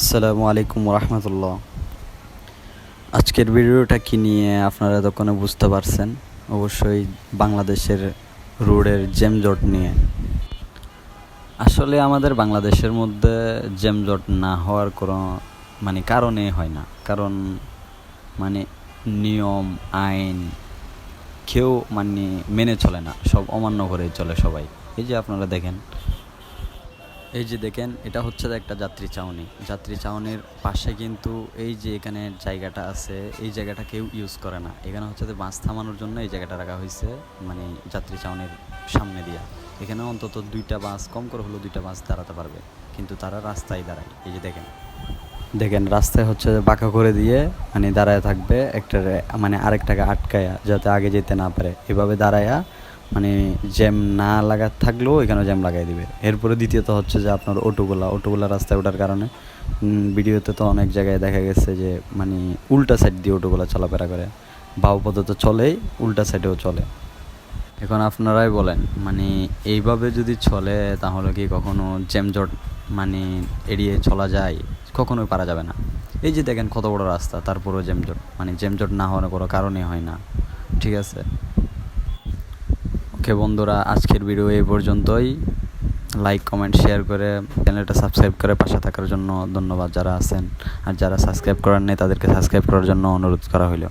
আসসালামু আলাইকুম রহমতুল্লাহ। আজকের ভিডিওটা কি নিয়ে আপনারা তখনও বুঝতে পারছেন? অবশ্যই বাংলাদেশের রোডের জেমজট নিয়ে। আসলে আমাদের বাংলাদেশের মধ্যে জেমজট না হওয়ার কোনো মানে কারণে হয় না। কারণ মানে নিয়ম, আইন কেউ মানে মেনে চলে না। সব অমান্য করে চলে সবাই। এই যে আপনারা দেখেন এই যে দেখেন, এটা হচ্ছে একটা যাত্রী চাউনি। যাত্রী চাউনির পাশে কিন্তু এই যে এখানে জায়গাটা আছে, এই জায়গাটা কেউ ইউজ করে না। এখানে হচ্ছে যে বাস থামানোর জন্য এই জায়গাটা রাখা হয়েছে মানে যাত্রী চাউনির সামনে দিয়া। এখানে অন্তত দুইটা বাস, কম করে হলেও দুইটা বাস দাঁড়াতে পারবে। কিন্তু তারা রাস্তায় দাঁড়ায়। এই যে দেখেন। দেখেন, রাস্তায় হচ্ছে যে বাঁকা করে দিয়ে মানে দাঁড়ায় থাকবে, একটা মানে আরেকটাকে আটকায়া যাতে আগে যেতে না পারে। এভাবে দাঁড়ায়া মানে জ্যাম না লাগা থাকলেও এখানে জ্যাম লাগাই দিবে। এরপরে দ্বিতীয়ত হচ্ছে যে আপনার অটোগুলা অটোগুলা রাস্তায় ওঠার কারণে ভিডিওতে তো অনেক জায়গায় দেখা গেছে যে মানে উল্টা সাইড দিয়ে অটোগুলা চলাফেরা করে। বাউ পথ তো চলেই, উল্টা সাইডেও চলে। এখন আপনারাই বলেন মানে এইভাবে যদি চলে, তাহলে কি কখনো জ্যামজট মানে এড়িয়ে চলা যায়? কখনোই পারা যাবে না। এই যে দেখেন কত বড় রাস্তা, তারপরেও জ্যামজট মানে জ্যামজট না হওয়ার কোনো কারণই হয় না। ঠিক আছে? ওকে বন্ধুরা, আজকের ভিডিও এই পর্যন্তই। লাইক কমেন্ট শেয়ার করে চ্যানেলটা সাবস্ক্রাইব করে পাশে থাকার জন্য ধন্যবাদ যারা আছেন। আর যারা সাবস্ক্রাইব করার নেই, তাদেরকে সাবস্ক্রাইব করার জন্য অনুরোধ করা হলো